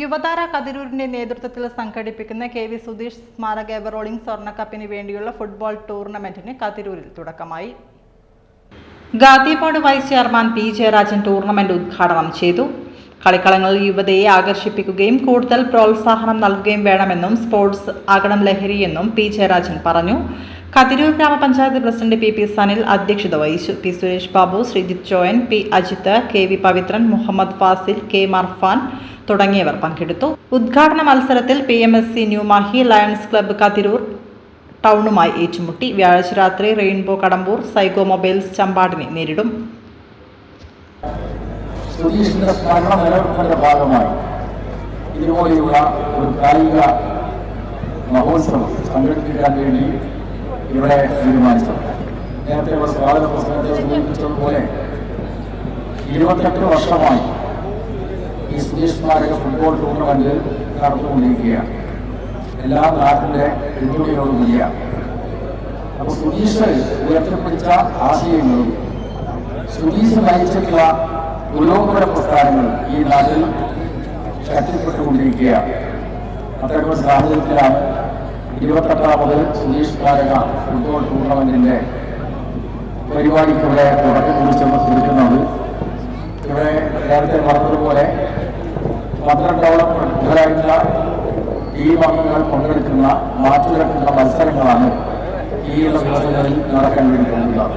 യുവതാര കതിരൂരിന്റെ നേതൃത്വത്തിൽ സംഘടിപ്പിക്കുന്ന K V Sudheesh സ്മാരക എവറോളിംഗ് സ്വർണക്കപ്പിന് വേണ്ടിയുള്ള ഫുട്ബോൾ ടൂർണമെന്റിന് കതിരൂരിൽ തുടക്കമായി. Gandhi vice chairman P Jayarajan tournament ഉദ്ഘാടനം ചെയ്തു. കളിക്കളങ്ങളിൽ യുവതയെ ആകർഷിപ്പിക്കുകയും കൂടുതൽ പ്രോത്സാഹനം നൽകുകയും വേണമെന്നും സ്പോർട്സ് ആകണം ലഹരിയെന്നും പി ജയരാജൻ പറഞ്ഞു. കതിരൂർ ഗ്രാമപഞ്ചായത്ത് പ്രസിഡന്റ് പി പി സനിൽ അധ്യക്ഷത വഹിച്ചു. P Suresh Babu Sreejith Choyan P Ajith K V Pavithran Muhammed Fasil K Marfan തുടങ്ങിയവർ പങ്കെടുത്തു. ഉദ്ഘാടന മത്സരത്തിൽ P M S C New Mahe lions club Kathiroor ടൗണുമായി ഏറ്റുമുട്ടി. വ്യാഴാഴ്ച രാത്രി റെയിൻബോ കടമ്പൂർ സൈഗോ മൊബൈൽസ് ചമ്പാടിനെ നേരിടും. സുധീഷിന്റെ സ്മരണ നിലനിർത്തുന്നതിന്റെ ഭാഗമായി ഇതുപോലെയുള്ള ഒരു കായിക മഹോത്സവം സംഘടിപ്പിക്കാൻ വേണ്ടി ഇവിടെ തീരുമാനിച്ചത്. നേരത്തെ ഇവിടെ സ്വാഗത പ്രസംഗത്തെ സൂചിപ്പിച്ചതുപോലെ ഇരുപത്തെട്ട് വർഷമായി ഈ സുധീഷ് സ്മാരക ഫുട്ബോൾ ടൂർണമെന്റ് നടന്നുകൊണ്ടിരിക്കുകയാണ്. എല്ലാ നാട്ടിലെ പിന്തുണയോടുകൂടിയാണ് അപ്പൊ സുധീഷ് ഉയർത്തിപ്പിടിച്ച ആശയങ്ങളും സുധീഷ് നയിച്ചിട്ടുള്ള പുരോഗമന പ്രസ്ഥാനങ്ങൾ ഈ നാട്ടിൽ ശക്തിപ്പെട്ടുകൊണ്ടിരിക്കുകയാണ്. അത്തരമൊരു സാഹചര്യത്തിലാണ് ഇരുപത്തെട്ടാമത് സുധീഷ് സ്മാരക ഫുട്ബോൾ ടൂർണമെന്റിന്റെ പരിപാടിക്ക് ഇവിടെ തുടക്കം കുറിച്ചെന്ന് കുറിക്കുന്നത് ഇവിടെ നേരത്തെ പറഞ്ഞതുപോലെ പന്ത്രണ്ടോളം പ്രമുഖരായിട്ടുള്ള ടീം അംഗങ്ങൾ പങ്കെടുക്കുന്ന മാറ്റുരക്കുന്ന മത്സരങ്ങളാണ് ഈ ദിവസങ്ങളിൽ നടക്കാൻ വേണ്ടി പോകുന്നത്